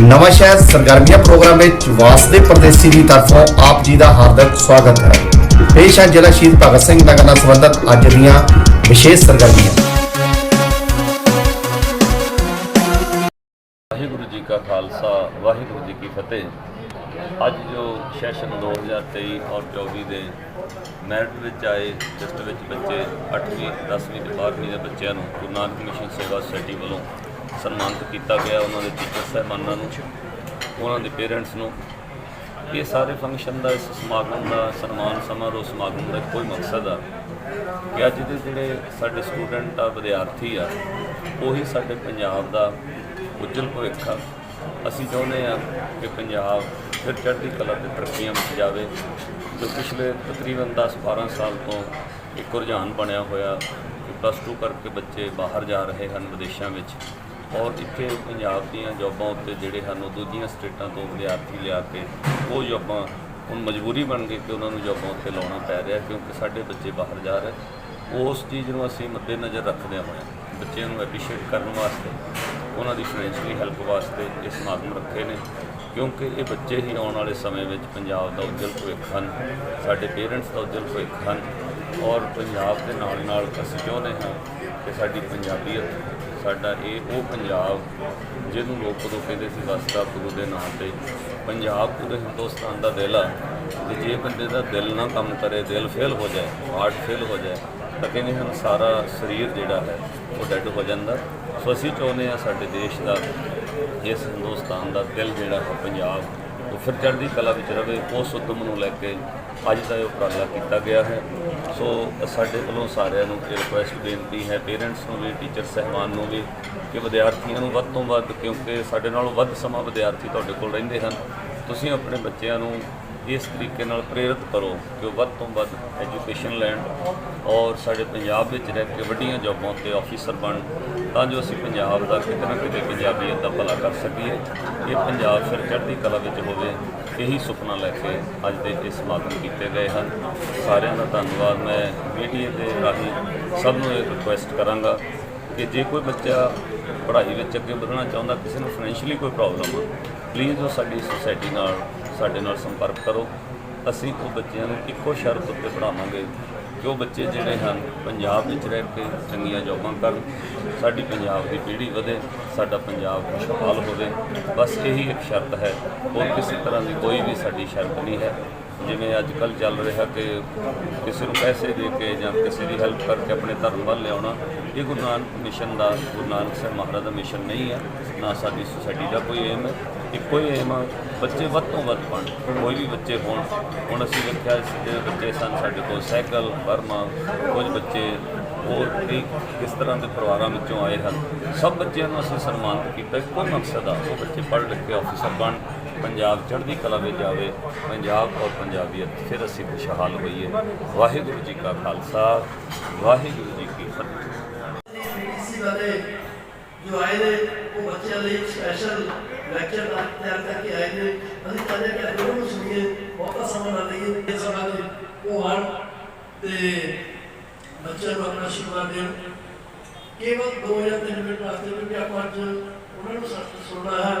ਨਵਾਂ ਸ਼ਹਿਰ ਸਰਗਰਮੀਆਂ ਪ੍ਰੋਗਰਾਮ ਵਿੱਚ ਵਾਸਦੇ ਪਰਦੇਸੀ ਦੀ ਤਰਫੋਂ ਆਪ ਜੀ ਦਾ ਹਾਰਦਿਕ ਸਵਾਗਤ ਹੈ। ਪੇਸ਼ ਹੈ ਜ਼ਿਲ੍ਹਾ ਸ਼ਹੀਦ ਭਗਤ ਸਿੰਘ ਨਗਰ ਨਾਲ ਸੰਬੰਧਿਤ ਅੱਜ ਦੀਆਂ ਵਿਸ਼ੇਸ਼ ਸਰਗਰਮੀਆਂ। ਵਾਹਿਗੁਰੂ ਜੀ ਕਾ ਖਾਲਸਾ, ਵਾਹਿਗੁਰੂ ਜੀ ਕੀ ਫਤਿਹ। ਅੱਜ ਜੋ ਸੈਸ਼ਨ 2023 ਔਰ 24 ਦੇ ਮੈਰਿਟ ਵਿੱਚ ਆਏ ਲਿਸਟ ਵਿੱਚ ਬੱਚੇ 8ਵੀਂ 10ਵੀਂ ਤੇ 12ਵੀਂ ਦੇ ਬੱਚਿਆਂ ਨੂੰ ਗੁਰੂ ਨਾਨਕ ਮਿਸ਼ਨ ਸੇਵਾ ਸੁਸਾਇਟੀ ਵੱਲੋਂ ਸਨਮਾਨਿਤ ਕੀਤਾ ਗਿਆ ਉਹਨਾਂ ਦੇ ਟੀਚਰ ਸਹਿਬਾਨਾਂ ਨੂੰ, ਉਹਨਾਂ ਦੇ ਪੇਰੈਂਟਸ ਨੂੰ। ਇਹ ਸਾਰੇ ਫੰਕਸ਼ਨ ਦਾ, ਇਸ ਸਮਾਗਮ ਦਾ ਸਨਮਾਨ ਸਮਾਰੋਹ ਸਮਾਗਮ ਦਾ ਕੋਈ ਮਕਸਦ ਆ ਕਿ ਅੱਜ ਦੇ ਜਿਹੜੇ ਸਾਡੇ ਸਟੂਡੈਂਟ ਆ, ਵਿਦਿਆਰਥੀ ਆ, ਉਹੀ ਸਾਡੇ ਪੰਜਾਬ ਦਾ ਉੱਜਲ ਭਵਿੱਖ ਆ। ਅਸੀਂ ਚਾਹੁੰਦੇ ਆ ਕਿ ਪੰਜਾਬ ਫਿਰ ਚੜ੍ਹਦੀ ਕਲਾ ਤੇ ਤਰੱਕੀਆਂ ਵਿੱਚ ਜਾਵੇ, ਜੋ ਪਿਛਲੇ ਤਕਰੀਬਨ 10-12 ਸਾਲ ਤੋਂ ਇੱਕ ਰੁਝਾਨ ਬਣਿਆ ਹੋਇਆ, ਕਿ ਪਲੱਸ 2 ਕਰਕੇ ਬੱਚੇ ਬਾਹਰ ਜਾ ਰਹੇ ਹਨ ਵਿਦੇਸ਼ਾਂ ਵਿੱਚ। ਔਰ ਇੱਥੇ ਪੰਜਾਬ ਦੀਆਂ ਜੌਬਾਂ ਉੱਤੇ ਜਿਹੜੇ ਹਨ, ਉਹ ਦੂਜੀਆਂ ਸਟੇਟਾਂ ਤੋਂ ਵਿਦਿਆਰਥੀ ਲਿਆ ਕੇ ਉਹ ਜੌਬਾਂ ਹੁਣ ਮਜਬੂਰੀ ਬਣ ਗਈ ਕਿ ਉਹਨਾਂ ਨੂੰ ਜੌਬਾਂ ਉੱਤੇ ਲਾਉਣਾ ਪੈ ਰਿਹਾ ਕਿਉਂਕਿ ਸਾਡੇ ਬੱਚੇ ਬਾਹਰ ਜਾ ਰਹੇ ਉਸ ਚੀਜ਼ ਨੂੰ ਅਸੀਂ ਮੱਦੇਨਜ਼ਰ ਰੱਖਦੇ ਹੋਏ ਬੱਚਿਆਂ ਨੂੰ ਐਪਰੀਸ਼ੀਏਟ ਕਰਨ ਵਾਸਤੇ, ਉਹਨਾਂ ਦੀ ਫਾਈਨੈਂਸ਼ੀਅਲੀ ਹੈਲਪ ਵਾਸਤੇ ਇਹ ਸਮਾਗਮ ਰੱਖੇ ਨੇ। ਕਿਉਂਕਿ ਇਹ ਬੱਚੇ ਹੀ ਆਉਣ ਵਾਲੇ ਸਮੇਂ ਵਿੱਚ ਪੰਜਾਬ ਦਾ ਉੱਜਲ ਭਵਿੱਖ ਹਨ, ਸਾਡੇ ਪੇਰੈਂਟਸ ਦਾ ਉੱਜਲ ਭਵਿੱਖ ਹਨ ਔਰ ਪੰਜਾਬ ਦੇ ਨਾਲ ਨਾਲ ਅਸੀਂ ਚਾਹੁੰਦੇ ਹਾਂ ਕਿ ਸਾਡੀ ਪੰਜਾਬੀਅਤ ਸਾਡਾ ਇਹ, ਉਹ ਪੰਜਾਬ ਜਿਹਨੂੰ ਲੋਕ ਉਦੋਂ ਕਹਿੰਦੇ ਸੀ ਵਸਦਾ ਗੁਰੂ ਦੇ ਨਾਂ ਤੇ। ਪੰਜਾਬ ਪੂਰੇ ਹਿੰਦੁਸਤਾਨ ਦਾ ਦਿਲ ਆ ਤੇ ਜੇ ਬੰਦੇ ਦਾ ਦਿਲ ਨਾ ਕੰਮ ਕਰੇ, ਦਿਲ ਫੇਲ ਹੋ ਜਾਏ ਹਾਰਟ ਫੇਲ ਹੋ ਜਾਏ, ਤਾਂ ਕਹਿੰਦੇ ਹਨ ਸਾਰਾ ਸਰੀਰ ਜਿਹੜਾ ਹੈ, ਉਹ ਡੈੱਡ ਹੋ ਜਾਂਦਾ। ਸੋ ਅਸੀਂ ਚਾਹੁੰਦੇ ਆ ਸਾਡੇ ਦੇਸ਼ ਦਾ, ਇਸ ਹਿੰਦੁਸਤਾਨ ਦਾ ਦਿਲ ਜਿਹੜਾ ਹੈ ਪੰਜਾਬ ਉਹ ਫਿਰ ਚੜ੍ਹਦੀ ਕਲਾ ਵਿੱਚ ਰਵੇ, ਉਸ ਉਦਮ ਨੂੰ ਲੈ ਕੇ ਅੱਜ ਦਾ ਇਹ ਉਪਰਾਲਾ ਕੀਤਾ ਗਿਆ ਹੈ। ਸੋ ਸਾਡੇ ਵੱਲੋਂ ਸਾਰਿਆਂ ਨੂੰ ਇਹ ਰਿਕੁਐਸਟ ਬੇਨਤੀ ਹੈ ਪੇਰੈਂਟਸ ਨੂੰ ਵੀ ਟੀਚਰ ਸਹਿਬਾਨ ਨੂੰ ਵੀ, ਕਿ ਵਿਦਿਆਰਥੀਆਂ ਨੂੰ ਵੱਧ ਤੋਂ ਵੱਧ, ਕਿਉਂਕਿ ਸਾਡੇ ਨਾਲੋਂ ਵੱਧ ਸਮਾਂ ਵਿਦਿਆਰਥੀ ਤੁਹਾਡੇ ਕੋਲ ਰਹਿੰਦੇ ਹਨ। ਤੁਸੀਂ ਆਪਣੇ ਬੱਚਿਆਂ ਨੂੰ ਇਸ ਤਰੀਕੇ ਨਾਲ ਪ੍ਰੇਰਿਤ ਕਰੋ ਕਿ ਉਹ ਵੱਧ ਤੋਂ ਵੱਧ ਐਜੂਕੇਸ਼ਨ ਲੈਣ ਔਰ ਸਾਡੇ ਪੰਜਾਬ ਵਿੱਚ ਰਹਿ ਕੇ ਵੱਡੀਆਂ ਜੌਬਾਂ ਤੇ ਆਫੀਸਰ ਬਣ ਤਾਂ ਜੋ ਅਸੀਂ ਪੰਜਾਬ ਦਾ ਕਿਤੇ ਨਾ ਕਿਤੇ ਪੰਜਾਬੀਅਤ ਦਾ ਭਲਾ ਕਰ ਸਕੀਏ। ਇਹ ਪੰਜਾਬ ਫਿਰ ਚੜ੍ਹਦੀ ਕਲਾ ਵਿੱਚ ਹੋਵੇ, ਇਹੀ ਸੁਪਨਾ ਲੈ ਕੇ ਅੱਜ ਦੇ ਇਹ ਸਮਾਗਮ ਕੀਤੇ ਗਏ ਹਨ। ਸਾਰਿਆਂ ਦਾ ਧੰਨਵਾਦ। ਮੈਂ ਮੀਡੀਆ ਦੇ ਰਾਹੀਂ ਸਭ ਨੂੰ ਇਹ ਰਿਕੁਐਸਟ ਕਰਾਂਗਾ ਕਿ ਜੇ ਕੋਈ ਬੱਚਾ ਪੜ੍ਹਾਈ ਵਿੱਚ ਅੱਗੇ ਵਧਣਾ ਚਾਹੁੰਦਾ, ਕਿਸੇ ਨੂੰ ਫਾਈਨੈਂਸ਼ੀਅਲੀ ਕੋਈ ਪ੍ਰੋਬਲਮ ਆ ਪਲੀਜ਼ ਉਹ ਸਾਡੀ ਸੁਸਾਇਟੀ ਨਾਲ, ਸਾਡੇ ਨਾਲ ਸੰਪਰਕ ਕਰੋ। ਅਸੀਂ ਉਹ ਬੱਚਿਆਂ ਨੂੰ ਇੱਕੋ ਸ਼ਰਤ ਉੱਤੇ ਪੜ੍ਹਾਵਾਂਗੇ ਕਿ ਉਹ ਬੱਚੇ ਜਿਹੜੇ ਹਨ, ਪੰਜਾਬ ਵਿੱਚ ਰਹਿ ਕੇ ਚੰਗੀਆਂ ਜੌਬਾਂ ਕਰਨ, ਸਾਡੀ ਪੰਜਾਬ ਦੀ ਪੀੜ੍ਹੀ ਵਧੇ, ਸਾਡਾ ਪੰਜਾਬ ਖੁਸ਼ਹਾਲ ਹੋਵੇ। ਬਸ ਇਹੀ ਇੱਕ ਸ਼ਰਤ ਹੈ, ਹੋਰ ਕਿਸੇ ਤਰ੍ਹਾਂ ਦੀ ਕੋਈ ਵੀ ਸਾਡੀ ਸ਼ਰਤ ਨਹੀਂ ਹੈ। ਜਿਵੇਂ ਅੱਜ ਕੱਲ ਚੱਲ ਰਿਹਾ ਕਿ ਕਿਸੇ ਨੂੰ ਪੈਸੇ ਦੇ ਕੇ ਜਾਂ ਕਿਸੇ ਦੀ ਹੈਲਪ ਕਰਕੇ ਆਪਣੇ ਧਰਮ ਵੱਲ ਲਿਆਉਣਾ, ਇਹ ਗੁਰੂ ਨਾਨਕ ਮਿਸ਼ਨ ਦਾ, ਗੁਰੂ ਨਾਨਕ ਸਾਹਿਬ ਮਹਾਰਾਜ ਦਾ ਮਿਸ਼ਨ ਨਹੀਂ ਹੈ, ਨਾ ਸਾਡੀ ਸੁਸਾਇਟੀ ਦਾ ਕੋਈ ਏਮ ਹੈ। ਇੱਕੋ ਹੀ ਏਮ ਆ, ਬੱਚੇ ਵੱਧ ਤੋਂ ਵੱਧ ਪੜ੍ਹਨ, ਕੋਈ ਵੀ ਬੱਚੇ ਹੋਣ। ਹੁਣ ਅਸੀਂ ਵੇਖਿਆ ਸੀ ਜਿਹੜੇ ਬੱਚੇ ਸਨ ਸਾਡੇ ਕੋਲ ਸਾਈਕਲ ਬਰਮਾ ਕੁਝ ਬੱਚੇ ਹੋਰ ਕਈ ਕਿਸ ਤਰ੍ਹਾਂ ਦੇ ਪਰਿਵਾਰਾਂ ਵਿੱਚੋਂ ਆਏ ਹਨ? ਸਭ ਬੱਚਿਆਂ ਨੂੰ ਅਸੀਂ ਸਨਮਾਨਿਤ ਕੀਤਾ। ਕੋਈ ਮਕਸਦ ਆ ਉਹ ਬੱਚੇ ਪੜ੍ਹ ਲਿਖ ਕੇ ਆਫੀਸਰ ਬਣ, ਪੰਜਾਬ ਚੜ੍ਹਦੀ ਕਲਾ ਵਿੱਚ ਜਾਵੇ, ਪੰਜਾਬ ਔਰ ਪੰਜਾਬੀਅਤ। ਫਿਰ ਅਸੀਂ ਖੁਸ਼ਹਾਲ ਹੋਈਏ। ਵਾਹਿਗੁਰੂ ਜੀ ਕਾ ਖਾਲਸਾ, ਵਾਹਿਗੁਰੂ ਜੀ ਕੀ ਫਤਿਹ। ਜੋ ਆਏ ਨੇ, ਉਹ ਬੱਚਿਆਂ ਲਈ ਸਪੈਸ਼ਲ ਲੈਕਚਰ ਤਿਆਰ ਕਰਕੇ ਆਏ ਨੇ। ਅਸੀਂ ਚਾਹੁੰਦੇ ਕਿ ਅੱਗੇ ਨੂੰ ਸੁਣੀਏ, ਬਹੁਤਾ ਸਮਾਂ ਨਾ ਲਈਏ। ਇਹ ਸਮਾਂ ਦੇ ਉਹ ਆਣ ਤੇ ਬੱਚਿਆਂ ਨੂੰ ਆਪਣਾ ਆਸ਼ੀਰਵਾਦ ਦੇਣ। ਕੇਵਲ 2 ਜਾਂ 3 ਮਿੰਟ ਵਾਸਤੇ ਕਿਉਂਕਿ ਆਪਾਂ ਅੱਜ ਉਹਨਾਂ ਨੂੰ ਸੱਚ ਸੁਣਨਾ ਹੈ।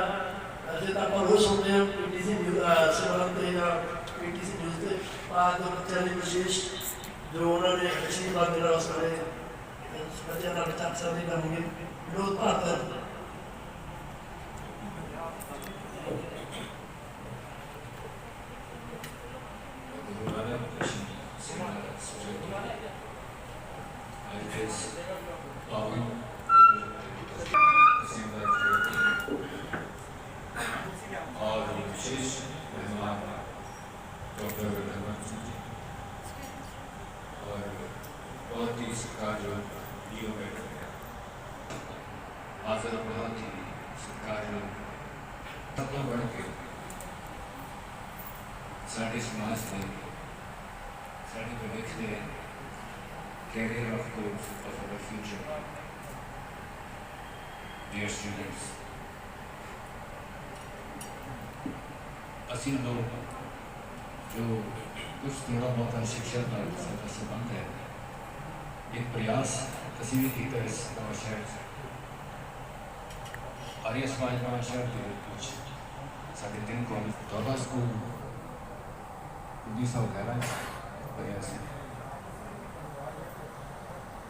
ਅਜੇ ਤਾਂ ਆਪਾਂ ਰੋਜ਼ ਸੁਣਦੇ ਹਾਂ ਪੀਟੀਸੀ ਸਿਮਰਨ ਤੇ ਜਾਂ ਪੀਟੀਸੀ ਨਿਊਜ਼ ਤੇ। ਆਜ ਦੇ ਬੱਚਿਆਂ ਲਈ ਵਿਸ਼ੇਸ਼ ਜੋ ਉਹਨਾਂ ਨੇ ਆਸ਼ੀਰਵਾਦ ਦੇਣਾ ਉਸ ਵੇਲੇ ਬੱਚਿਆਂ ਨਾਲ ਚਰਚਾ ਨਹੀਂ ਕਰਨਗੇ। ਵਿਰੋਧ ਭਾਰਤ और चीज़ का जो लियो बैठ गया। बहुत ही सरकार तत्व तो बढ़ के साढ़े समाज ने साढ़े प्रदेश ने career of course of our future dear students असीम लोग, जो कुछ थोड़ा बहुत शिक्षा का संबंध है एक प्रयास किसी भी थी तो इस शहर आर्य समाज का शहर कुछ साढ़े तीन को दौरा स्कूल, उन्नीस सौ ग्यारह प्रयास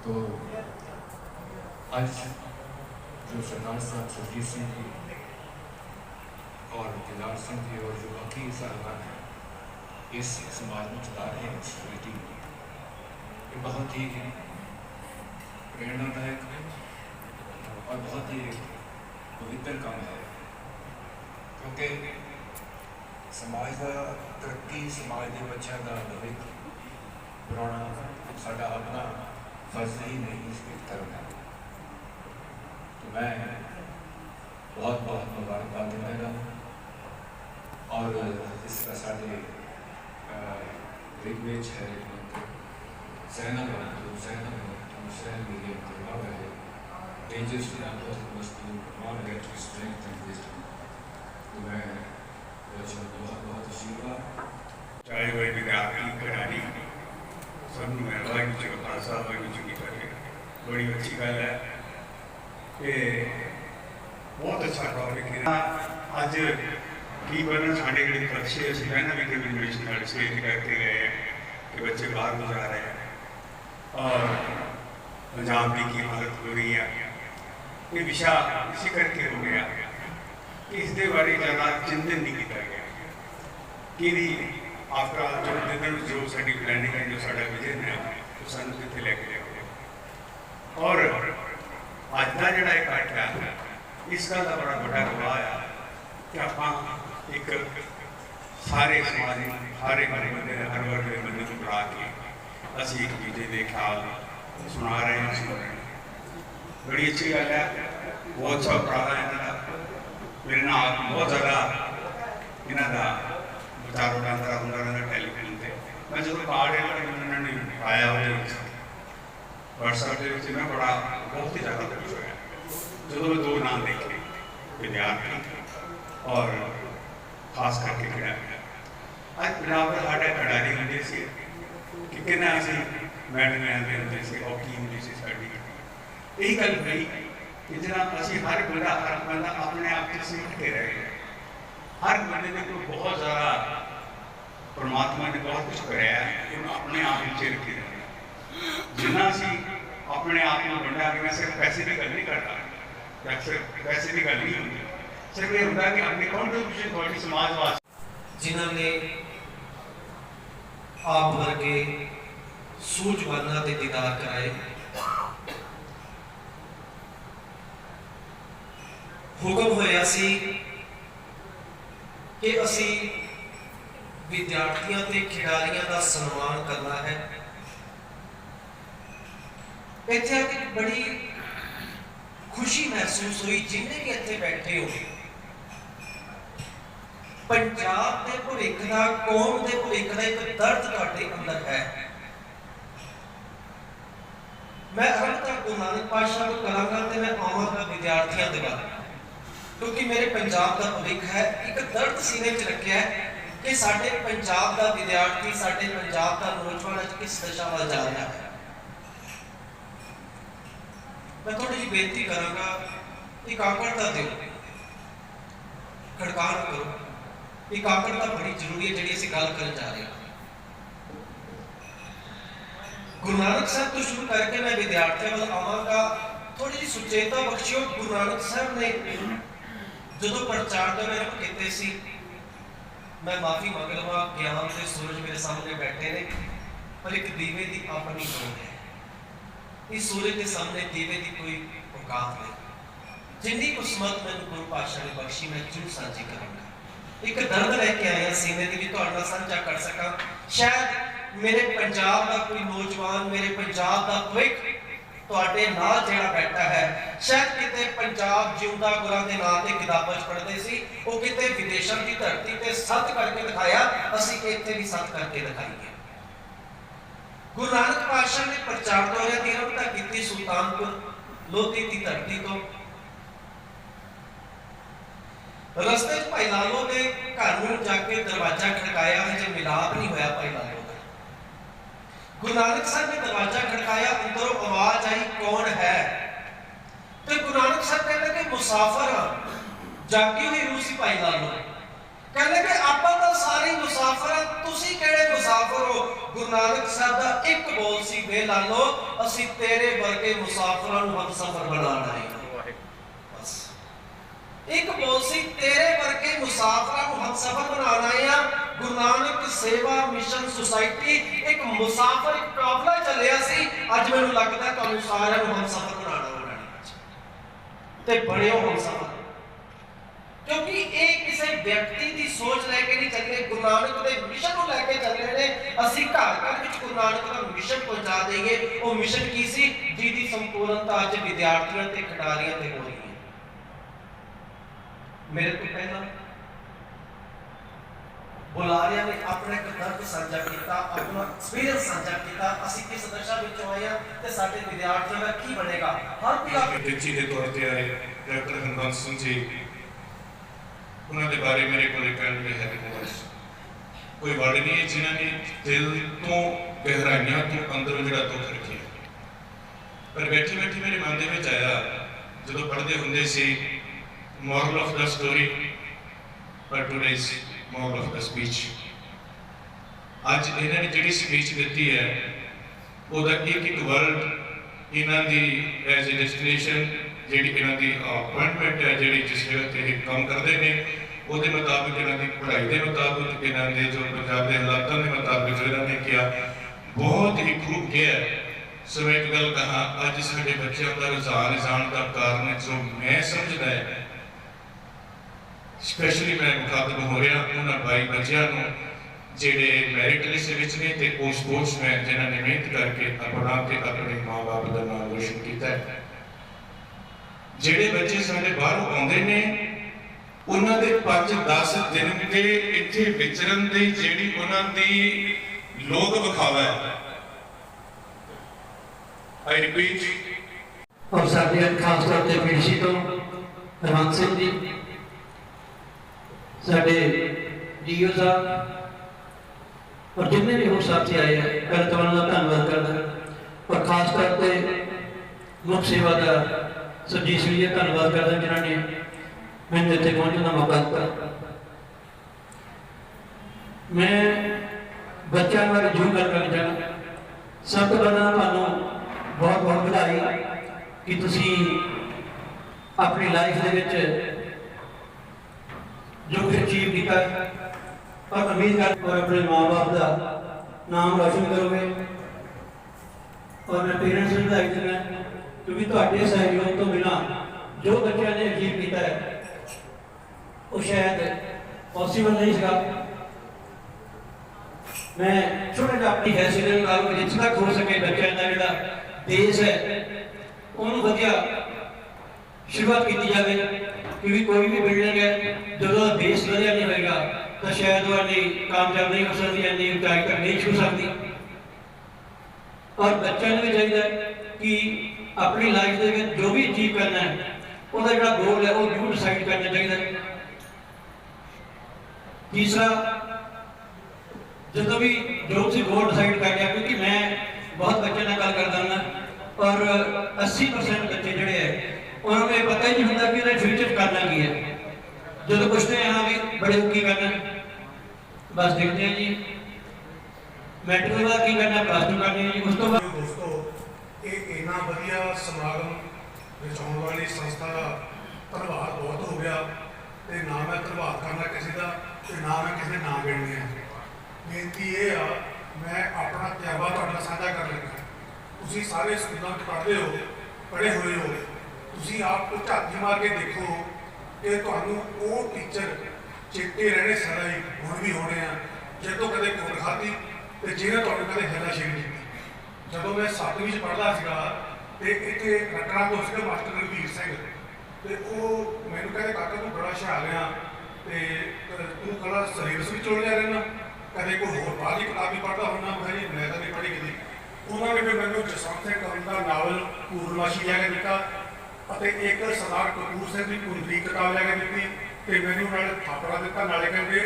तो आज जो सरदार साहब सुरजीत सिंह जी और दिलार सिंह जी और जो बाकी साहबान हैं, इस समाज में चला रहे हैं, इस कमेटी में। बहुत ही। प्रेरणादायक और बहुत ही पवित्र काम है। क्योंकि समाज का तरक्की, समाज के बच्चों का भविक बनाना साढ़ा अपना फ़र्ज़ ही नहीं, इसकी धर्म है। तो मैं बहुत बहुत मुबारकबाद देना और इसका साढ़े ऋग्वेद है सहना बना सहना बना। understand the area of the loggerhead, pages to others was to moderate his strength and wisdom. The man, Vajradavata Shiva, चाहे वही विद्यार्थी करानी सब मेहनत की जगह भाषा वही चुकी करे बड़ी अच्छी गल है कि बहुत अच्छा टॉपिक है आज जीवन साढ़े जेडी बच्चे असं कहना भी कि जनरेशन करते रहे हैं कि बच्चे बाहर जा रहे हैं और पंजाब की की हालत हो रही है ये विषय इसी करके हो गया कि इसके बारे ज़्यादा चिंतन नहीं किया गया ਕਿ ਵੀ ਆਫਟਰ ਜੋ ਦਿਨ ਜੋ ਸਾਡੀ ਪਲੈਨਿੰਗ ਹੈ ਜੋ ਸਾਡਾ ਵਿਜ਼ਨ ਹੈ ਉਹ ਸਾਨੂੰ ਕਿੱਥੇ ਲੈ ਕੇ ਜਾਊਗਾ ਔਰ ਅੱਜ ਦਾ ਜਿਹੜਾ ਇਹ ਇਕੱਠ ਹੈ ਇਸ ਗੱਲ ਦਾ ਬੜਾ ਵੱਡਾ ਗਵਾਹ ਆ ਕਿ ਆਪਾਂ ਇੱਕ ਸਾਰੇ ਸਮਾਜ ਨੂੰ ਸਾਰੇ ਹਰ ਬੰਦੇ ਦੇ ਹਰ ਵਰਗ ਦੇ ਬੰਦੇ ਨੂੰ ਬੁਲਾ ਕੇ ਅਸੀਂ ਇੱਕ ਦੂਜੇ ਦੇ ਖਿਆਲ ਸੁਣਾ ਰਹੇ ਹਾਂ ਬੜੀ ਅੱਛੀ ਗੱਲ ਹੈ। ਬਹੁਤ ਅੱਛਾ ਉਪਰਾਲਾ ਇਹਨਾਂ ਦਾ। ਮੇਰੇ ਨਾਲ ਬਹੁਤ ਜ਼ਿਆਦਾ ਇਹਨਾਂ ਦਾ ਵਿਚਾਰੋ ਦਾ ਹੁੰਦਾ ਰਹਿੰਦਾ ਟੈਲੀਫੋਨ ਤੇ। ਮੈਂ ਜਦੋਂ ਕਾਰਡ ਇਹਨਾਂ ਨੇ ਆਇਆ ਉਹਦੇ ਵਿੱਚ। WhatsApp ਦੇ ਵਿੱਚ ਮੈਂ ਬੜਾ, ਬਹੁਤ ਹੀ ਜ਼ਿਆਦਾ ਖੁਸ਼ ਹੋਇਆ। ਜਦੋਂ ਮੈਂ ਦੋ ਨਾਮ ਦੇਖੇ, ਵਿਦਿਆਰਥੀ ਔਰ ਖਾਸ ਕਰਕੇ ਖਿਡਾਰੀ। ਅੱਜ ਪੰਜਾਬ ਦਾ ਸਾਡਾ ਨਹੀਂ ਹੁੰਦੇ ਸੀ ਕਿ ਕਿੰਨਾ ਅਸੀਂ ਮੈਡਲ ਲੈਂਦੇ ਹੁੰਦੇ ਸੀ ਹਾਕੀ ਹੁੰਦੀ ਸੀ ਸਾਡੀ ਇਹੀ ਗੱਲ ਹੋਈ ਕਿ ਜਿਹੜਾ ਅਸੀਂ ਹਰ ਬੰਦਾ ਹਰ ਬੰਦਾ ਆਪਣੇ ਆਪ ਤੇ ਸਿਮਟ ਕੇ ਰਹੇ ਹਰ ਬੰਦੇ ਦੇ ਕੋਲ ਬਹੁਤ ਜ਼ਿਆਦਾ ਪਰਮਾਤਮਾ ਨੇ ਬਹੁਤ ਕੁਝ ਕਰਿਆ ਉਹਨੂੰ ਆਪਣੇ ਆਪ ਵਿੱਚ ਰੱਖਿਆ ਜਿੰਨਾ ਅਸੀਂ ਆਪਣੇ ਆਪ ਨੂੰ ਵੰਡਿਆ ਕੇ ਮੈਂ ਸਿਰਫ ਪੈਸੇ ਦੀ ਗੱਲ ਨਹੀਂ ਕਰਦਾ, ਜਾਂ ਸਿਰਫ ਪੈਸੇ ਦੀ ਗੱਲ ਨਹੀਂ ਹੁੰਦੀ, ਸਿਰਫ ਇਹ ਹੁੰਦਾ ਕਿ ਆਪਣੀ ਕੰਟਰੀਬਿਊਸ਼ਨ ਤੁਹਾਡੀ ਸਮਾਜ ਵਾਸਤੇ। ਜਿਨ੍ਹਾਂ ਨੇ ਆਪ ਵਰਗੇ ਸੂਝਵਾਨਾਂ ਦੇ ਦੀਦਾਰ ਕਰਾਏ। ਹੁਕਮ ਹੋਇਆ ਸੀ ਕਿ ਅਸੀਂ ਵਿਦਿਆਰਥੀਆਂ ਤੇ ਖਿਡਾਰੀਆਂ ਦਾ ਸਨਮਾਨ ਕਰਨਾ ਹੈ। ਇੱਥੇ ਆ ਬੜੀ ਖੁਸ਼ੀ ਮਹਿਸੂਸ ਹੋਈ, ਜਿੰਨੇ ਵੀ ਇੱਥੇ ਬੈਠੇ ਹੋ। ਪੰਜਾਬ ਦੇ ਭਵਿੱਖ ਦਾ, ਕੌਮ ਦੇ ਭਵਿੱਖ ਦਾ ਇੱਕ ਦਰਦ ਤੁਹਾਡੇ ਅੰਦਰ ਹੈ। ਮੈਂ ਹਮਤਾ ਗੁਰੂ ਨਾਨਕ ਪਾਤਸ਼ਾਹ ਨੂੰ ਕਰਾਂਗਾ ਤੇ ਮੈਂ ਆਵਾਂਗਾ ਵਿਦਿਆਰਥੀਆਂ ਦੇ ਵੱਲ। ਕਿਉਂਕਿ ਮੇਰੇ ਪੰਜਾਬ ਦਾ ਭਵਿੱਖ ਹੈ, ਇੱਕ ਦਰਦ ਸੀਨੇ 'ਚ ਰੱਖਿਆ ਹੈ ਕਿ ਸਾਡੇ ਪੰਜਾਬ ਦਾ ਵਿਦਿਆਰਥੀ, ਸਾਡੇ ਪੰਜਾਬ ਦਾ ਨੌਜਵਾਨ ਅੱਜ ਕਿਸ ਦਿਸ਼ਾ ਵੱਲ ਜਾ ਰਿਹਾ ਹੈ। ਮੈਂ ਥੋੜੀ ਜਿਹੀ ਬੇਨਤੀ ਕਰਾਂਗਾ, ਇੱਕ ਦਿਓ ਖੜਕਾਣ ਕਰੋ। ਇੱਕ ਬੜੀ ਜ਼ਰੂਰੀ ਹੈ ਜਿਹੜੀ ਅਸੀਂ ਗੱਲ ਕਰਨ ਜਾ ਰਹੇ ਹਾਂ। ਗੁਰੂ ਨਾਨਕ ਸਾਹਿਬ ਤੋਂ ਸ਼ੁਰੂ ਕਰਕੇ ਮੈਂ ਵਿਦਿਆਰਥੀਆਂ ਵੱਲ ਆਵਾਂਗਾ ਥੋੜੀ ਸੁਚੇਤਾ ਬਖਸ਼ਿਓ, ਗੁਰੂ ਨਾਨਕ ਸਾਹਿਬ ਨੇ ਜਦੋਂ ਪ੍ਰਚਾਰ ਦੇ ਮੇਰੇ ਕੀਤੇ ਸੀ, ਮੈਂ ਮਾਫੀ ਮੰਗ ਲਵਾਂ ਗਿਆਨ ਤੇ ਸੂਰਜ ਮੇਰੇ ਸਾਹਮਣੇ ਬੈਠੇ ਨੇ, ਪਰ ਇੱਕ ਦੀਵੇ ਦੀ ਆਪਣੀ ਹੋਂਦ ਹੈ। ਇਸ ਸੂਰਜ ਦੇ ਸਾਹਮਣੇ ਦੀਵੇ ਦੀ ਕੋਈ ਔਕਾਤ ਨਹੀਂ। ਜਿੰਨੀ ਕੁ ਮੈਨੂੰ ਗੁਰੂ ਪਾਤਸ਼ਾਹ ਨੇ ਬਖਸ਼ੀ, ਮੈਂ ਜਰੂਰ ਸਾਂਝੀ ਕਰਾਂਗਾ। ਇੱਕ ਦਰਦ ਲੈ ਕੇ ਆਇਆ ਸੀਨੇ ਦੀ ਵੀ ਤੁਹਾਡੇ ਨਾਲ ਸਾਂਝਾ ਕਰ ਸਕਾਂ। ਸ਼ਾਇਦ ਮੇਰੇ ਪੰਜਾਬ ਦਾ ਕੋਈ ਨੌਜਵਾਨ, ਮੇਰੇ ਪੰਜਾਬ ਦਾ ਭਵਿੱਖ ਤੁਹਾਡੇ ਨਾਲ ਜਿਹੜਾ ਬੈਠਾ ਹੈ, ਸ਼ਾਇਦ ਕਿਤੇ ਪੰਜਾਬ ਜਿਉਂਦਾ ਗੁਰਾਂ ਦੇ ਨਾਂ ਤੇ ਕਿਤਾਬਾਂ 'ਚ ਪੜ੍ਹਦੇ ਸੀ, ਉਹ ਕਿਤੇ ਵਿਦੇਸ਼ਾਂ ਦੀ ਧਰਤੀ ਤੇ ਸੱਤ ਕਰਕੇ ਦਿਖਾਇਆ, ਅਸੀਂ ਇੱਥੇ ਵੀ ਸੱਤ ਕਰਕੇ ਦਿਖਾਈਏ। ਗੁਰੂ ਨਾਨਕ ਪਾਤਸ਼ਾਹ ਨੇ ਪ੍ਰਚਾਰ ਦੌਰਿਆਂ ਦੀ ਆਰੰਭਤਾ ਕੀਤੀ ਸੁਲਤਾਨਪੁਰ, ਲੋਧੀ ਦੀ ਧਰਤੀ ਤੋਂ। ਰਸਤੇ 'ਚ ਭਾਈ ਲਾਲੋ ਦੇ ਘਰ ਨੂੰ ਜਾ ਕੇ ਦਰਵਾਜ਼ਾ ਖੜਕਾਇਆ, ਹਜੇ ਮਿਲਾਪ ਨਹੀਂ ਹੋਇਆ ਭਾਈ ਲਾਲੋ। ਗੁਰੂ ਨਾਨਕ ਸਾਹਿਬ ਨੇ ਦਰਵਾਜ਼ਾ ਖੜਕਾਇਆ, ਅੰਦਰੋਂ ਆਵਾਜ਼ ਆਈ, ਕੌਣ ਹੈ? ਤੇ ਗੁਰੂ ਨਾਨਕ ਸਾਹਿਬ ਕਹਿੰਦੇ ਕਿ ਮੁਸਾਫਰ ਹਾਂ। ਜਾਗੀ ਹੋਈ ਰੂਹ ਸੀ ਭਾਈ ਲਾਲੋ ਕਹਿੰਦੇ ਕਿ ਆਪਾਂ ਤਾਂ ਸਾਰੇ ਮੁਸਾਫਰ ਆ ਤੁਸੀਂ ਕਿਹੜੇ ਮੁਸਾਫਰ ਹੋ? ਗੁਰੂ ਨਾਨਕ ਸਾਹਿਬ ਦਾ ਇੱਕ ਬੋਲ ਸੀ, ਵੇ ਲਾਲੋ, ਅਸੀਂ ਤੇਰੇ ਵਰਗੇ ਮੁਸਾਫਰਾਂ ਨੂੰ ਹਮਸਫਰ ਬਣਾਉਣਾ ਹੈ ਇੱਕ ਬੋਲ ਸੀ, ਤੇਰੇ ਵਰਗੇ ਮੁਸਾਫਰਾਂ ਨੂੰ ਹਮਸਫਰ ਬਣਾਉਣਾ ਹੈ ਗੁਰੂ ਨਾਨਕ ਸੇਵਾ ਮਿਸ਼ਨ ਸੁਸਾਇਟੀ ਇੱਕ ਮੁਸਾਫਰ, ਇੱਕ ਕਾਫਲਾ ਚੱਲਿਆ ਸੀ। ਅੱਜ ਮੈਨੂੰ ਲੱਗਦਾ ਤੁਹਾਨੂੰ ਸਾਰਿਆਂ ਨੂੰ ਹਮਸਫਰ ਬਣਾਉਣਾ ਹੋਣਾ ਤੇ ਬੜਿਓ ਹਮਸਫਰ। ਕਿਉਂਕਿ ਇਹ ਕਿਸੇ ਵਿਅਕਤੀ ਦੀ ਸੋਚ ਲੈ ਕੇ ਨਹੀਂ ਚੱਲ ਰਹੇ। ਗੁਰੂ ਨਾਨਕ ਦੇ ਮਿਸ਼ਨ ਨੂੰ ਲੈ ਕੇ ਚੱਲ ਰਹੇ ਨੇ। ਅਸੀਂ ਘਰ ਘਰ ਵਿੱਚ ਗੁਰੂ ਨਾਨਕ ਦਾ ਮਿਸ਼ਨ ਪਹੁੰਚਾ ਦੇਈਏ। ਉਹ ਮਿਸ਼ਨ ਕੀ ਸੀ? ਜਿਹਦੀ ਸੰਪੂਰਨਤਾ ਅੱਜ ਵਿਦਿਆਰਥੀਆਂ ਤੇ ਖਿਡਾਰੀਆਂ ਤੇ ਹੋ ਰਹੀ ਹੈ। ਮੇਰੇ ਤੋਂ ਪਹਿਲਾਂ ਬੁਲਾਰਿਆਂ ਨੇ ਆਪਣਾ ਦਰਦ ਸਾਂਝਾ ਕੀਤਾ ਆਪਣਾ ਐਕਸਪੀਰੀਅੰਸ ਸਾਂਝਾ ਕੀਤਾ। ਅਸੀਂ ਕਿਸ ਦਸ਼ਾ ਵਿੱਚੋਂ ਆਏ ਹਾਂ ਤੇ ਸਾਡੇ ਵਿਦਿਆਰਥੀਆਂ ਦਾ ਕੀ ਬਣੇਗਾ? ਹਰ ਕੋਈ ਟੀਚੀ ਦੇ ਤੌਰ ਤੇ ਆਏ ਡਾਕਟਰ ਹਰਬੰਸ ਸਿੰਘ ਜੀ। ਉਹਨਾਂ ਦੇ ਬਾਰੇ ਮੇਰੇ ਕੋਲ ਇੱਕ ਗੱਲ ਹੈ ਕੋਈ ਵਰਡ ਨਹੀਂ ਹੈ ਜਿਨ੍ਹਾਂ ਨੇ ਦਿਲ ਤੋਂ ਗਹਿਰਾਈਆਂ ਤੋਂ ਅੰਦਰੋਂ ਜਿਹੜਾ ਦੁੱਖ ਰੱਖਿਆ। ਪਰ ਬੈਠੇ ਬੈਠੇ ਮੇਰੇ ਮਨ ਦੇ ਵਿੱਚ ਆਇਆ ਜਦੋਂ ਪੜ੍ਹਦੇ ਹੁੰਦੇ ਸੀ ਮੋਰਲ ਆਫ ਦਾ ਸਟੋਰੀ ਪਰ today's moral of the speech ਅੱਜ ਇਹਨਾਂ ਨੇ ਜਿਹੜੀ ਸਪੀਚ ਦਿੱਤੀ ਹੈ, ਉਹਦਾ ਇੱਕ ਇੱਕ ਵਰਡ ਇਹਨਾਂ ਦੀ ਐਜ਼ ਡੈਸਟੀਨੇਸ਼ਨ ਜਿਹੜੀ ਇਹਨਾਂ ਦੀ ਅਪਾਇੰਟਮੈਂਟ ਹੈ, ਜਿਹੜੀ ਜਿਸ ਜਗ੍ਹਾ ਤੇ ਇਹ ਕੰਮ ਕਰਦੇ ਨੇ, ਉਹਦੇ ਮੁਤਾਬਕ ਇਹਨਾਂ ਦੀ ਪੜ੍ਹਾਈ ਦੇ ਮੁਤਾਬਕ, ਇਹਨਾਂ ਦੇ ਜੋ ਪੰਜਾਬ ਦੇ ਹਾਲਾਤਾਂ ਦੇ ਮੁਤਾਬਿਕ ਜੋ ਇਹਨਾਂ ਨੇ ਕਿਹਾ। ਬਹੁਤ ਹੀ ਖੂਬ ਕਿਹਾ। ਸੋ ਮੈਂ ਇੱਕ ਗੱਲ ਕਹਾਂ, ਅੱਜ ਸਾਡੇ ਬੱਚਿਆਂ ਦਾ ਰੁਝਾਨ ਜਾਣ ਦਾ ਕਾਰਨ ਜੋ ਮੈਂ ਸਮਝਦਾ ਹੈ ਸਪੈਸ਼ਲੀ ਮੈਂ ਮੁਖਾਤਬ ਹੋ ਰਿਹਾ, ਉਹਨਾਂ ਬਾਈ ਬੱਚਿਆਂ ਨੂੰ, ਜਿਹੜੇ ਮੈਰਿਟ ਲਿਸਟ ਵਿੱਚ ਨੇ ਤੇ ਉਹ ਸਪੋਰਟਸਮੈਨ ਜਿਨ੍ਹਾਂ ਨੇ ਮਿਹਨਤ ਕਰਕੇ ਆਪਣਾ ਤੇ ਆਪਣੇ ਮਾਪੇ ਦਾ ਨਾਮ ਰੋਸ਼ਨ ਕੀਤਾ ਹੈ। ਜਿਹੜੇ ਬੱਚੇ ਸਾਡੇ ਬਾਹਰੋਂ ਆਉਂਦੇ ਨੇ, ਉਹਨਾਂ ਦੇ 5-10 ਦਿਨ ਦੇ ਇੱਥੇ ਵਿਚਰਨ ਦੀ ਜਿਹੜੀ ਉਹਨਾਂ ਦੀ ਲੋਕ ਵਿਖਾਵਾ ਹੈ। I repeat. ਔਰ ਸਾਡੇ ਖਾਸ ਤੌਰ ਤੇ ਪੀੜਸੀ ਤੋਂ ਹਰਵੰਤ ਸਿੰਘ ਜੀ ਸਾਡੇ ਡੀਓ ਸਾਹਿਬ, ਔਰ ਜਿੰਨੇ ਵੀ ਹੋਰ ਸਾਥੀ ਆਏ ਆ ਮੈਂ ਤੁਹਾਨੂੰ ਦਾ ਧੰਨਵਾਦ ਕਰਦਾ। ਔਰ ਖਾਸ ਤੌਰ ਤੇ ਮੁੱਖ ਸੇਵਾ ਦਾ ਸੁਰਜੀਤ ਸਿੰਘ ਜੀ ਧੰਨਵਾਦ ਕਰਦਾ ਜਿਨ੍ਹਾਂ ਨੇ ਮੈਨੂੰ ਇੱਥੇ ਪਹੁੰਚਣ ਦਾ ਮੌਕਾ ਦਿੱਤਾ। ਮੈਂ ਬੱਚਿਆਂ ਨਾਲ ਜੋ ਗੱਲ ਕਰਨਾ ਚਾਹੁੰਦਾ ਸਭ ਤੋਂ ਪਹਿਲਾਂ ਤੁਹਾਨੂੰ ਬਹੁਤ ਬਹੁਤ ਵਧਾਈ ਕਿ ਤੁਸੀਂ ਆਪਣੀ ਲਾਈਫ ਦੇ ਵਿੱਚ ਜੋ ਕੁਝ ਅਚੀਵ ਕੀਤਾ। ਪਰ ਉਮੀਦ ਕਰ ਔਰ ਆਪਣੇ ਮਾਂ-ਬਾਪ ਦਾ ਨਾਮ ਰੋਸ਼ਨ ਕਰੋਗੇ। ਔਰ ਮੈਂ ਪੇਰੈਂਟਸ ਨੂੰ ਵਧਾਈ ਦਿੰਦਾ ਕਿਉਂਕਿ ਤੁਹਾਡੇ ਸਹਿਯੋਗ ਤੋਂ ਬਿਨਾ ਜੋ ਬੱਚਿਆਂ ਨੇ ਅਚੀਵ ਕੀਤਾ ਹੈ, ਉਹ ਸ਼ਾਇਦ ਪੋਸੀਬਲ ਨਹੀਂ ਸੀਗਾ। ਮੈਂ ਛੋਟਾ ਜਿਹਾ ਆਪਣੀ ਹੈਸੀਅਤ ਨਾਲ ਗੱਲ ਤੱਕ ਹੋ ਸਕੇ ਬੱਚਿਆਂ ਦਾ ਜਿਹੜਾ ਦੇਸ਼ ਹੈ, ਉਹਨੂੰ ਵਧੀਆ ਸ਼ੁਰੂਆਤ ਕੀਤੀ ਜਾਵੇ। ਕਿਉਂਕਿ ਕੋਈ ਵੀ ਬਿਲਡਿੰਗ ਹੈ ਜਦੋਂ ਉਹਦਾ ਵਧੀਆ ਨਹੀਂ ਹੋਏਗਾ, ਤਾਂ ਸ਼ਾਇਦ ਉਹ ਇੰਨੀ ਕਾਮਯਾਬ ਨਹੀਂ ਹੋ ਸਕਦੀ ਇੰਨੀ ਉਚਾਈ ਤੱਕ ਨਹੀਂ ਛੂ ਸਕਦੀ। ਔਰ ਬੱਚਿਆਂ ਨੂੰ ਵੀ ਚਾਹੀਦਾ ਕਿ ਆਪਣੀ ਲਾਈਫ ਦੇ ਵਿੱਚ ਜੋ ਵੀ ਅਚੀਵ ਕਰਨਾ ਹੈ, ਉਹਦਾ ਜਿਹੜਾ ਗੋਲ ਹੈ, ਉਹ ਜ਼ਰੂਰ ਡਿਸਾਈਡ ਕਰਨਾ ਚਾਹੀਦਾ ਤੀਸਰਾ, ਜਦੋਂ ਵੀ ਜੋ ਤੁਸੀਂ ਗੋਲ ਡਿਸਾਈਡ ਕਰ ਲਿਆ ਕਿਉਂਕਿ ਮੈਂ ਬਹੁਤ ਬੱਚਿਆਂ ਨਾਲ ਗੱਲ ਕਰਦਾ ਹਾਂ, ਔਰ 80% ਬੱਚੇ ਜਿਹੜੇ ਹੈ ਉਹਨਾਂ ਨੂੰ ਇਹ ਪਤਾ ਹੀ ਨਹੀਂ ਹੁੰਦਾ ਕਿ ਉਹਨੇ ਫਿਊਚਰ ਕਰਨਾ ਕੀ ਹੈ। ਜਦੋਂ ਪੁੱਛਦੇ ਹਾਂ ਵੀ ਬੜੇ ਕੀ ਕਰਨਾ ਬਸ ਦੇਖਦੇ ਹਾਂ ਜੀ। ਮੈਟ੍ਰਿਕ ਤੋਂ ਕੀ ਕਰਨਾ ਪਲੱਸ ਟੂ ਕਰਨੀ ਜੀ। ਉਸ ਤੋਂ ਬਾਅਦ ਦੋਸਤੋ, ਇਹ ਇੰਨਾ ਵਧੀਆ ਸਮਾਗਮ ਰਚਾਉਣ ਵਾਲੀ ਸੰਸਥਾ ਦਾ ਧੰਨਵਾਦ ਬਹੁਤ ਹੋ ਗਿਆ। ਤੇ ਨਾ ਮੈਂ ਧੰਨਵਾਦ ਕਰਨਾ ਕਿਸੇ ਦਾ ਤੇ ਨਾ ਮੈਂ ਕਿਸੇ ਨਾਮ ਗਿਣਨੇ ਆ। ਬੇਨਤੀ ਇਹ ਆ, ਮੈਂ ਆਪਣਾ ਤਜਰਬਾ ਤੁਹਾਡੇ ਨਾਲ ਸਾਂਝਾ ਕਰ ਲੈਣਾ ਤੁਸੀਂ ਸਾਰੇ ਸਕੂਲਾਂ 'ਚ ਪੜ੍ਹਦੇ ਹੋ, ਪੜ੍ਹੇ ਹੋਏ ਹੋ। ਤੁਸੀਂ ਆਪ ਤੋਂ ਝਾਤੀ ਮਾਰ ਕੇ ਦੇਖੋ ਕਿ ਤੁਹਾਨੂੰ ਉਹ ਟੀਚਰ ਚਿੱਟੇ ਰਹਿਣੇ ਸਦਾ ਹੀ ਹੁਣ ਵੀ ਹੋਣੇ ਆ ਜਦੋਂ ਕਦੇ ਕੁੱਟ ਖਾਧੀ ਤੇ ਜਿਹਨੇ ਤੁਹਾਨੂੰ ਕਦੇ ਹਿੱਲਾ ਸ਼ੇਰ ਕੀਤੀ ਜਦੋਂ ਮੈਂ ਸੱਤਵੀਂ ਚ ਪੜ੍ਹਦਾ ਸੀਗਾ, ਤੇ ਇੱਥੇ ਰੱਟਣਾ ਤੋਂ ਸੀਗਾ ਮਾਸਟਰ ਰਣਵੀਰ ਸਿੰਘ। ਤੇ ਉਹ ਮੈਨੂੰ ਕਹਿੰਦੇ, ਕਾਕਾ, ਤੂੰ ਬੜਾ ਹੁਸ਼ਿਆਰ ਆ, ਤੇ ਅਹ ਤੂੰ ਕਲਾ ਸਿਲੇਬਸ ਵੀ ਚੋੜ ਜਾ ਰਹਿਣਾ। ਕਦੇ ਕੋਈ ਹੋਰ ਬਾਹਰ ਕਿਤਾਬ ਵੀ ਪੜ੍ਹਦਾ ਹੁੰਦਾ ਮੈਂ ਜੀ, ਮੈਂ ਤਾਂ ਨਹੀਂ ਪੜ੍ਹੀ ਕਦੀ। ਉਹਨਾਂ ਨੇ ਫਿਰ ਮੈਨੂੰ ਜਸਵੰਤ ਸਿੰਘ ਕਵੀ ਦਾ ਨਾਵਲ ਪੂਰਨਮਾਸ਼ੀ ਲੈ ਕੇ ਦਿੱਤਾ। ਅਤੇ ਇੱਕ ਸਰਦਾਰ ਕਪੂਰ ਸਿੰਘ ਦੀ ਕੁੰਦਰੀ ਕਿਤਾਬ ਲੈ ਕੇ ਦਿੱਤੀ ਤੇ ਮੈਨੂੰ ਨਾਲ ਥਾਪੜਾ ਦਿੱਤਾ, ਨਾਲੇ ਕਹਿੰਦੇ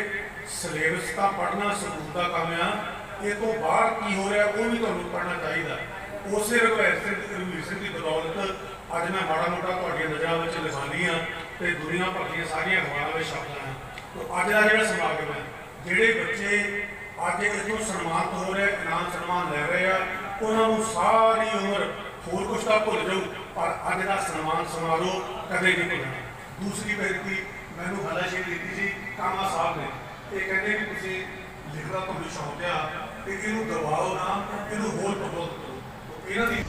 ਸਿਲੇਬਸ ਤਾਂ ਪੜ੍ਹਨਾ ਸਬੂਤ ਦਾ ਕੰਮ ਆ। ਇਹ ਤੋਂ ਬਾਹਰ ਕੀ ਹੋ ਰਿਹਾ, ਉਹ ਵੀ ਤੁਹਾਨੂੰ ਪੜ੍ਹਨਾ ਚਾਹੀਦਾ। ਉਸੇ ਰਘੁਵੀਰ ਸਿੰਘ ਦੀ ਬਦੌਲਤ ਅੱਜ ਮੈਂ ਮਾੜਾ ਮੋਟਾ ਤੁਹਾਡੀਆਂ ਨਜ਼ਰਾਂ ਵਿੱਚ ਲਿਖਾਉਂਦੀ ਆ ਤੇ ਦੁਨੀਆ ਭਰ ਦੀਆਂ ਸਾਰੀਆਂ ਅਖਬਾਰਾਂ ਵਿੱਚ ਛਪਦਾ ਹਾਂ। ਤੇ ਅੱਜ ਦਾ ਜਿਹੜਾ ਸਮਾਗਮ ਹੈ, ਜਿਹੜੇ ਬੱਚੇ ਅੱਜ ਇਥੋਂ ਸਨਮਾਨਿਤ ਹੋ ਰਹੇ ਇਨਾਮ ਸਨਮਾਨ ਲੈ ਰਹੇ ਆ, ਉਹਨਾਂ ਨੂੰ ਸਾਰੀ ਉਮਰ ਹੋਰ ਕੁਛ ਤਾਂ ਭੁੱਲ ਜਾਊ। ਪਰ ਅੱਜ ਦਾ ਸਨਮਾਨ ਸਮਾਰੋਹ ਕਦੇ ਨਹੀਂ ਭੁੱਲਣਾ। ਦੂਸਰੀ ਬੇਨਤੀ ਮੈਨੂੰ ਹਲਾਸ਼ੀ ਦਿੱਤੀ ਸੀ, ਕਾਮਾ ਸਾਹਿਬ ਨੇ। ਇਹ ਕਹਿੰਦੇ ਕਿ ਤੁਸੀਂ ਲਿਖਦਾ ਤੁਹਾਨੂੰ ਸ਼ੌਂਕ ਆ, ਤੇ ਇਹਨੂੰ ਦਬਾਓ ਨਾ, ਇਹਨੂੰ ਹੋਰ ਪ੍ਰਬੋਧ ਕਰੋ ਇਹਨਾਂ ਦੀ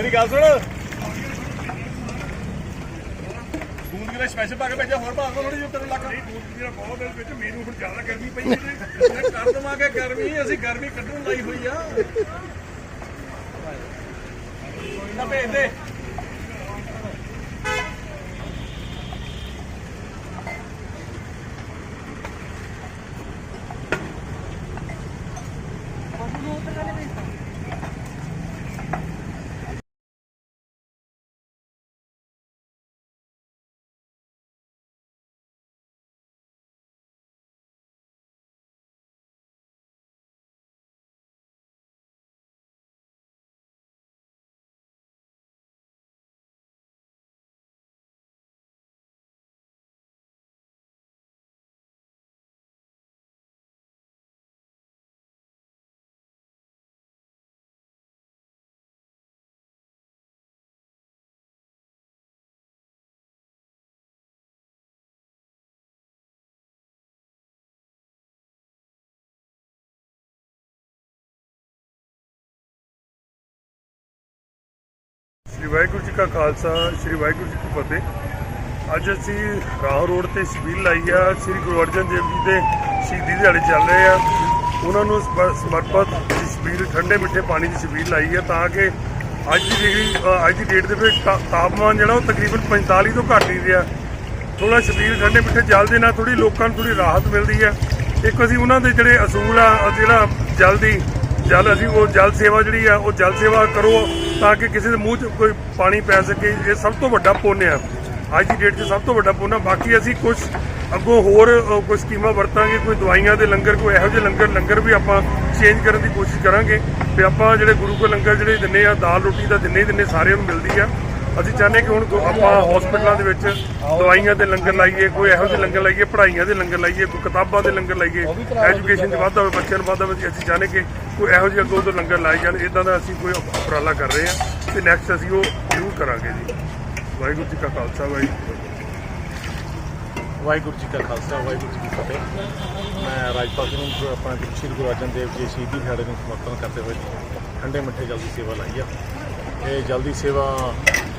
ਮੇਰੀ ਗੱਲ ਸੁਣ। ਦੂਧ ਕਿਲਾ ਸਪੈਸ਼ਲ ਪਾ ਕੇ ਭੇਜਿਆ ਹੋਰ ਭਾਗ ਥੋੜੀ ਜਿਹੀ ਤੇਰੇ ਲੱਗ ਨਹੀਂ ਦੂਧ ਕਿਲਾ ਬਹੁਤ ਦੇ ਵਿੱਚ ਮੈਨੂੰ ਹੁਣ ਜ਼ਿਆਦਾ ਗਰਮੀ ਪਈ ਹੈ ਕਰ ਦਵਾਂਗੇ ਗਰਮੀ ਅਸੀਂ ਗਰਮੀ ਕੱਢਣ ਲਈ ਹੋਈ ਆ। ਨਾ ਭੇਜ ਦੇ। ਸ੍ਰੀ ਵਾਹਿਗੁਰੂ ਜੀ ਕਾ ਖਾਲਸਾ, ਸ੍ਰੀ ਵਾਹਿਗੁਰੂ ਜੀ ਕੀ ਫਤਿਹ। ਅੱਜ ਅਸੀਂ ਰਾਹ ਰੋਡ ਤੇ ਛਬੀਲ ਲਾਈ ਆ, ਸ੍ਰੀ ਗੁਰੂ ਅਰਜਨ ਦੇਵ ਜੀ ਦੇ ਸ਼ਹੀਦੀ ਦਿਹਾੜੇ ਚੱਲ ਰਹੇ ਆ। ਉਹਨਾਂ ਨੂੰ ਸਮ- ਸਮਰਪਿਤ ਇਹ ਛਬੀਲ ਠੰਡੇ ਮਿੱਠੇ ਪਾਣੀ ਦੀ ਛਬੀਲ ਲਾਈ ਆ, ਤਾਂ ਕਿ ਅੱਜ ਦੀ ਡਿਗਰੀ ਅੱਜ ਦੀ ਡੇਟ ਦੇ ਵਿੱਚ ਤਾ- ਤਾਪਮਾਨ ਜਿਹੜਾ ਉਹ ਤਕਰੀਬਨ 45 ਤੋਂ ਘੱਟ ਨਹੀਂ ਰਿਹਾ। ਥੋੜਾ ਛਬੀਲ ਠੰਡੇ ਮਿੱਠੇ ਜਲ ਦੇ ਨਾਲ ਥੋੜੀ ਲੋਕਾਂ ਨੂੰ ਥੋੜੀ ਰਾਹਤ ਮਿਲਦੀ ਹੈ ਇੱਕ ਅਸੀਂ ਉਹਨਾਂ ਦੇ ਜਿਹੜੇ ਅਸੂਲ ਆ ਜਿਹੜਾ ਜਲ ਦੀ, ਜਲ ਅਸੀਂ, ਉਹ ਜਲ ਸੇਵਾ ਜਿਹੜੀ ਆ, ਉਹ ਜਲ ਸੇਵਾ ਕਰੋ। ਤਾਂ ਕਿ ਕਿਸੇ ਦੇ ਮੂੰਹ 'ਚ ਕੋਈ ਪਾਣੀ ਪੈ ਸਕੇ, ਇਹ ਸਭ ਤੋਂ ਵੱਡਾ ਪੁੰਨ ਆ। ਅੱਜ ਦੀ ਡੇਟ 'ਚ ਸਭ ਤੋਂ ਵੱਡਾ ਪੁੰਨ ਆ। ਬਾਕੀ ਅਸੀਂ ਕੁਝ ਅੱਗੋਂ ਹੋਰ ਕੋਈ ਸਕੀਮਾਂ ਵਰਤਾਂਗੇ, ਕੋਈ ਦਵਾਈਆਂ ਦੇ ਲੰਗਰ, ਕੋਈ ਇਹੋ ਜਿਹੇ ਲੰਗਰ ਲੰਗਰ ਵੀ ਆਪਾਂ ਚੇਂਜ ਕਰਨ ਦੀ ਕੋਸ਼ਿਸ਼ ਕਰਾਂਗੇ। ਵੀ ਆਪਾਂ ਜਿਹੜੇ ਗੁਰੂ ਕੋ ਲੰਗਰ ਜਿਹੜੇ ਦਿੰਨੇ ਆ, ਦਾਲ ਰੋਟੀ ਦਾ ਦਿੰਨੇ ਹੀ ਦਿੰਨੇ ਸਾਰਿਆਂ ਨੂੰ ਮਿਲਦੀ ਆ। ਅਸੀਂ ਚਾਹੁੰਦੇ ਕਿ ਹੁਣ ਆਪਾਂ ਹਸਪੀਟਲਾਂ ਦੇ ਵਿੱਚ ਦਵਾਈਆਂ ਦੇ ਲੰਗਰ ਲਾਈਏ ਕੋਈ ਇਹੋ ਜਿਹੇ ਲੰਗਰ ਲਾਈਏ ਪੜ੍ਹਾਈਆਂ ਦੇ ਲੰਗਰ ਲਾਈਏ ਕੋਈ ਕਿਤਾਬਾਂ ਦੇ ਲੰਗਰ ਲਾਈਏ ਐਜੂਕੇਸ਼ਨ 'ਚ ਵਾਧਾ ਹੋਵੇ ਬੱਚਿਆਂ ਨੂੰ ਵਾਧਾ ਹੋਵੇ ਅਸੀਂ ਚਾਹੁੰਦੇ ਕਿ ਕੋਈ ਇਹੋ ਜਿਹੇ ਅੱਗੋਂ ਤੋਂ ਲੰਗਰ ਲਾਏ ਜਾਣ ਇਦਾਂ ਦਾ ਅਸੀਂ ਕੋਈ ਉਪ- ਉਪਰਾਲਾ ਕਰ ਰਹੇ ਹਾਂ ਤੇ ਨੈਕਸਟ ਅਸੀਂ ਉਹ ਜ਼ਰੂਰ ਕਰਾਂਗੇ ਜੀ। ਵਾਹਿਗੁਰੂ ਜੀ ਕਾ ਖਾਲਸਾ ਵਾਹਿਗੁਰੂ। ਵਾਹਿਗੁਰੂ ਜੀ ਕਾ ਖਾਲਸਾ ਵਾਹਿਗੁਰੂ ਜੀ ਕੀ ਫਤਿਹ। ਮੈਂ ਰਾਜਪਾਲ ਜੀ ਨੂੰ ਆਪਣਾ ਸ਼੍ਰੀ ਗੁਰੂ ਅਰਜਨ ਦੇਵ ਜੀ ਸ਼ਹੀਦੀ ਦਿਹਾੜੇ ਨੂੰ ਸਮਰਪਣ ਕਰਦੇ ਹੋਏ ਠੰਡੇ ਮਿੱਠੇ ਜਲ ਦੀ ਸੇਵਾ ਲਾਈ ਆ। ਇਹ ਜਲ ਦੀ ਸੇਵਾ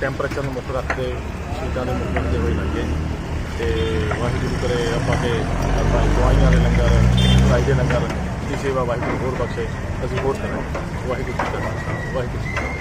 ਟੈਂਪਰੇਚਰ ਨੂੰ ਮੁੱਖ ਰੱਖਦੇ ਸ਼ਹੀਦਾਂ ਦੇ ਮੁੱਖ ਰੱਖਦੇ ਹੋਏ ਲੱਗੇ। ਹੈ ਤੇ ਵਾਹਿਗੁਰੂ ਕਰੇ ਆਪਾਂ ਕੇ ਆਪਾਂ ਦਵਾਈਆਂ ਦੇ ਲੰਗਰ ਪੜ੍ਹਾਈ ਦੇ ਲੰਗਰ, ਦੀ ਸੇਵਾ ਵਾਹਿਗੁਰੂ ਹੋਰ ਬਖਸ਼ੇ। ਅਸੀਂ ਹੋਰ ਕਰਾਂਗੇ। ਵਾਹਿਗੁਰੂ ਜੀ ਕਾ ਖਾਲਸਾ, ਵਾਹਿਗੁਰੂ ਜੀ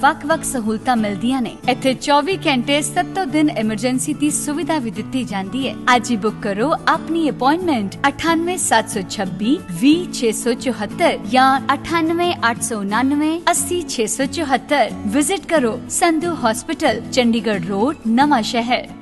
ਵੱਖ-ਵੱਖ ਸਹੂਲਤਾਂ ਮਿਲਦੀਆਂ ਨੇ ਇੱਥੇ 24 ਘੰਟੇ 7 ਦਿਨ ਐਮਰਜੈਂਸੀ ਦੀ ਸੁਵਿਧਾ ਵੀ ਦਿੱਤੀ ਜਾਂਦੀ ਹੈ ਅੱਜ ਹੀ ਬੁੱਕ ਕਰੋ ਆਪਣੀ ਅਪਾਇੰਟਮੈਂਟ 98726 20674 ਜਾਂ 98899 80674 ਵਿਜ਼ਿਟ ਕਰੋ ਸੰਧੂ ਹਸਪੀਟਲ ਚੰਡੀਗੜ੍ਹ ਰੋਡ ਨਵਾਂ ਸ਼ਹਿਰ